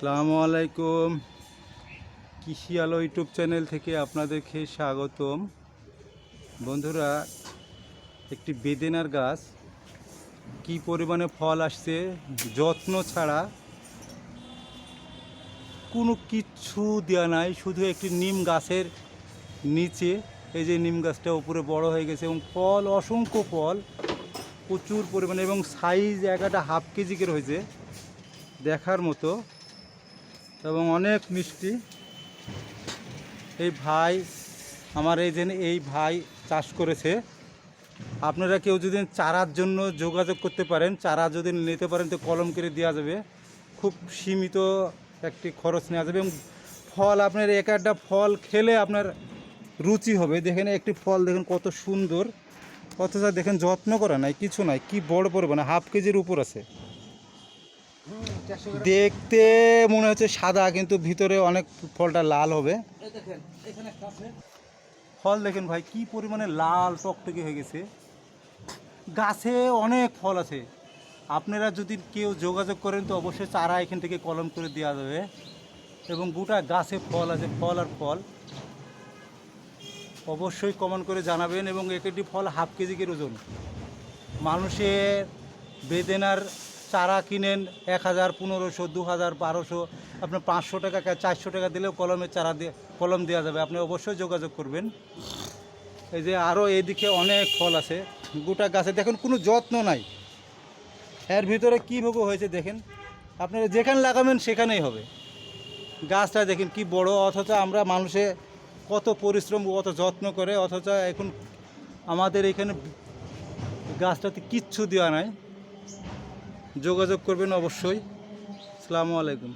আসসালামু আলাইকুম। কৃষি আলো ইউটিউব চ্যানেল থেকে আপনাদেরকে স্বাগতম। বন্ধুরা, একটি বেদেনার গাছ, কি পরিমাণে ফল আসছে, যত্ন ছাড়া কোনো কিচ্ছু দেওয়া নাই, শুধু একটি নিম গাছের নিচে। এই যে নিম গাছটা উপরে বড় হয়ে গেছে এবং ফল, অসংখ্য ফল, প্রচুর পরিমাণে এবং সাইজ একটা হাফ কেজি করে হয়েছে। দেখার মতো এবং অনেক মিষ্টি। এই ভাই, আমার এই যে এই ভাই চাষ করেছে, আপনারা কেউ যদি চারার জন্য যোগাযোগ করতে পারেন, চারা যদি নিতে পারেন, তো কলম করে দেওয়া যাবে। খুব সীমিত একটি খরচ নেওয়া যাবে এবং ফল, আপনার এক একটা ফল খেলে আপনার রুচি হবে। দেখেন একটি ফল, দেখেন কত সুন্দর। অথচ দেখেন যত্ন করা নাই, কিছু নাই, কি বড় পড়বে না হাফ কেজির উপর আছে। দেখতে মনে হচ্ছে সাদা কিন্তু ভিতরে অনেক ফলটা লাল হবে। ফল দেখেন ভাই কি পরিমাণে লাল টকটকে হয়ে গেছে। গাছে অনেক ফল আছে। আপনারা যদি কেউ যোগাযোগ করেন তো অবশ্যই চারা এখান থেকে কলম করে দেওয়া যাবে। এবং গোটা গাছে ফল আছে ফল আর ফল। অবশ্যই কমন করে জানাবেন এবং এক একটি ফল হাফ কেজি করে ওজন। মানুষের বেদেনার চারা কিনেন এক হাজার, পনেরোশো দু হাজার বারোশো। আপনার পাঁচশো টাকা চারশো টাকা দিলেও কলমের চারা দিয়ে, কলম দেওয়া যাবে। আপনি অবশ্যই যোগাযোগ করবেন। এই যে আরও এদিকে অনেক ফল আছে। গোটা গাছে দেখুন, কোনো যত্ন নাই। এর ভিতরে কী ভোগ হয়েছে দেখেন। আপনারা যেখানে লাগাবেন সেখানেই হবে। গাছটা দেখেন কি বড়, অথচ আমরা মানুষে কত পরিশ্রম, কত যত্ন করে, অথচ এখন আমাদের এখানে গাছটাতে কিচ্ছু দেওয়া নাই। যোগাযোগ করবেন অবশ্যই। আসসালামু আলাইকুম।